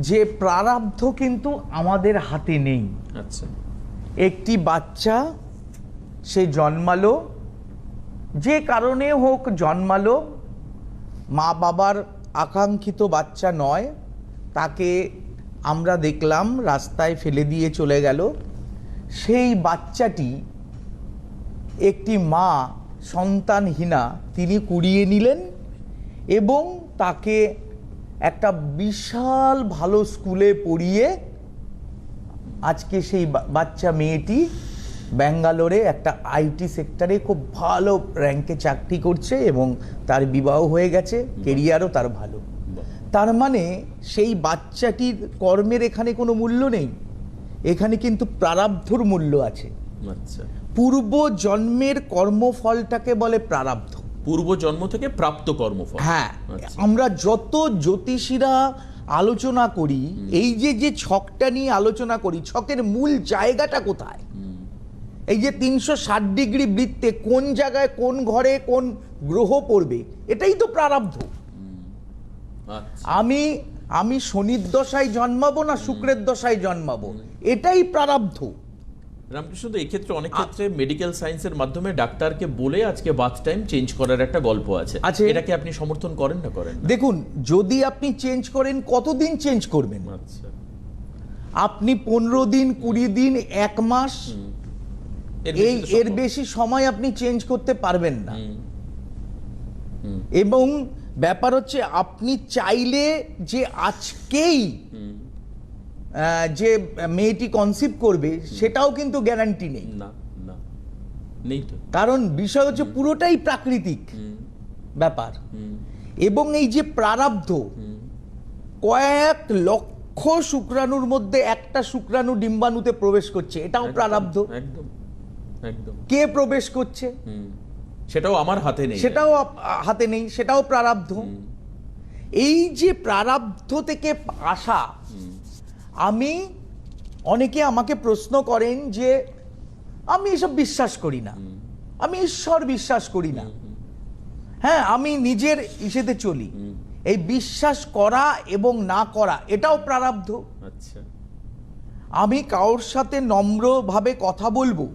যে প্রারব্ধ কিন্তু আমাদের হাতে নেই। আচ্ছা। একটি বাচ্চা সে জন্মালো যে কারণে হোক জন্মালো মা বাবার আকাঙ্ক্ষিত বাচ্চা নয় তাকে আমরা দেখলাম রাস্তায় ফেলে দিয়ে চলে গেল। সেই বাচ্চাটি একটি মা সন্তানহীনা তিনি কুড়িয়ে নিলেন এবং তাকে একটা বিশাল ভালো স্কুলে পড়িয়ে আজকে সেই বাচ্চা মেয়েটি ব্যাঙ্গালোরে একটা আইটি সেক্টরে খুব ভালো র্যাঙ্কে চাকরি করছে এবং তার বিবাহ হয়ে গেছে কেরিয়ারও তার ভালো। তার মানে সেই বাচ্চাটির কর্মের এখানে কোনো মূল্য নেই এখানে কিন্তু প্রারাব্ধর মূল্য আছে। আচ্ছা। পূর্ব জন্মের কর্মফলটাকে বলে প্রারাব্ধ। পূর্ব জন্ম থেকে প্রাপ্ত কর্মফল। হ্যাঁ আচ্ছা। আমরা যত জ্যোতিষীরা আলোচনা করি এই যে যে ছকটা নিয়ে আলোচনা করি ছকের মূল জায়গাটা কোথায়? এই যে তিনশো ষাট ডিগ্রি বৃত্তে কোন জায়গায় কোন ঘরে কোন গ্রহ পড়বে এটাই তো প্রারব্ধ। আচ্ছা। আমি আমি শনির দশায় জন্মাবো না শুক্রের দশায় জন্মাবো? এটাই প্রারব্ধ। রামকৃষ্ণ তো এক্ষেত্রে অনেক ক্ষেত্রে মেডিকেল সায়েন্সের মাধ্যমে ডাক্তারকে বলে আজকে বাথ টাইম চেঞ্জ করার একটা গল্প আছে। আছে। এটাকে আপনি সমর্থন করেন না করেন দেখুন যদি আপনি চেঞ্জ করেন কতদিন চেঞ্জ করবেন? আচ্ছা। আপনি পনেরো দিন কুড়ি দিন এক মাস এর এই বেশি এর বেশি সময় আপনি চেঞ্জ করতে পারবেন না। এবং ব্যাপার হচ্ছে আপনি চাইলে যে আজকেই যে মেয়েটি কনসিভ করবে সেটাও কিন্তু গ্যারান্টি নেই। না না। নেই তো। কারণ বিষয় হচ্ছে পুরোটাই প্রাকৃতিক ব্যাপার। এবং এই যে প্রারব্ধ কয়েক লক্ষ শুক্রাণুর মধ্যে একটা শুক্রাণু ডিম্বাণুতে প্রবেশ করছে এটাও প্রারব্ধ। একদম একদম। কে প্রবেশ করছে? সেটাও আমার হাতে নেই। সেটাও হাতে নেই সেটাও প্রারব্ধ। এই যে প্রারব্ধ থেকে আসা আমি অনেকে আমাকে প্রশ্ন করেন যে আমি এসব বিশ্বাস করি না। আমি ঈশ্বর বিশ্বাস করি না। হ্যাঁ আমি নিজের ইসেতে চলি। এই বিশ্বাস করা এবং না করা এটাও প্রারব্ধ। আচ্ছা। আমি কারোর সাথে নম্রভাবে কথা বলব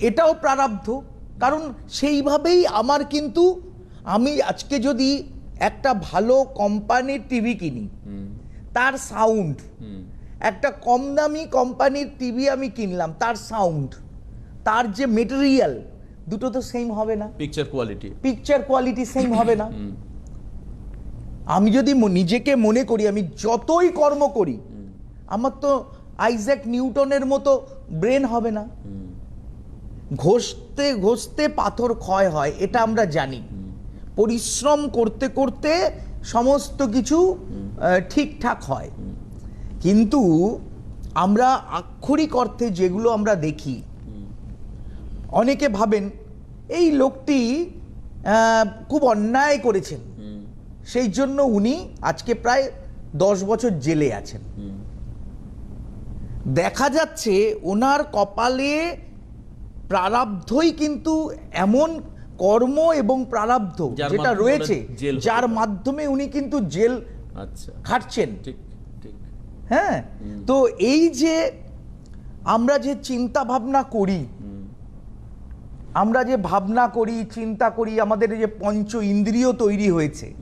এটাও প্রারব্ধ। কারণ সেইভাবেই আমার কিন্তু আমি আজকে যদি একটা ভালো কোম্পানির টিভি কিনি তার সাউন্ড একটা কম দামি কোম্পানির টিভি আমি কিনলাম তার সাউন্ড তার যে মেটেরিয়াল দুটো তো সেম হবে না। Picture quality picture quality same হবে না। আমি যদি নিজেকে মনে করি আমি যতই কর্ম করি আমার তো আইজ্যাক নিউটনের মতো ব্রেন হবে না। ঘষতে ঘষতে পাথর ক্ষয় হয় এটা আমরা জানি। পরিশ্রম করতে করতে সমস্ত কিছু ঠিকঠাক হয়। কিন্তু আমরা আক্ষরিক অর্থে যেগুলো আমরা দেখি অনেকে ভাবেন এই লোকটি খুব অন্যায় করেছেন। সেই জন্য উনি আজকে প্রায় দশ বছর জেলে আছেন। দেখা যাচ্ছে ওনার কপালে প্রারব্ধই কিন্তু এমন কর্ম এবং প্রারব্ধ যেটা রয়েছে যার মাধ্যমে উনি কিন্তু জেল আচ্ছা। খাটছেন। ঠিক ঠিক। হ্যাঁ। তো এই যে আমরা যে চিন্তা ভাবনা করি আমরা যে ভাবনা করি চিন্তা করি আমাদের যে পঞ্চ ইন্দ্রিয় তৈরি হয়েছে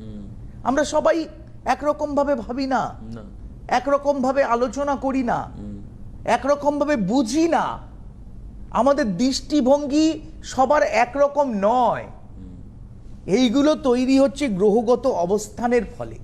আমরা সবাই একরকম ভাবে ভাবি না না। একরকম ভাবে আলোচনা করি না হুম, একরকম ভাবে বুঝি না আমাদের দৃষ্টিভঙ্গি সবার একরকম নয়। এইগুলো তৈরি হচ্ছে গ্রহগত অবস্থানের ফলে।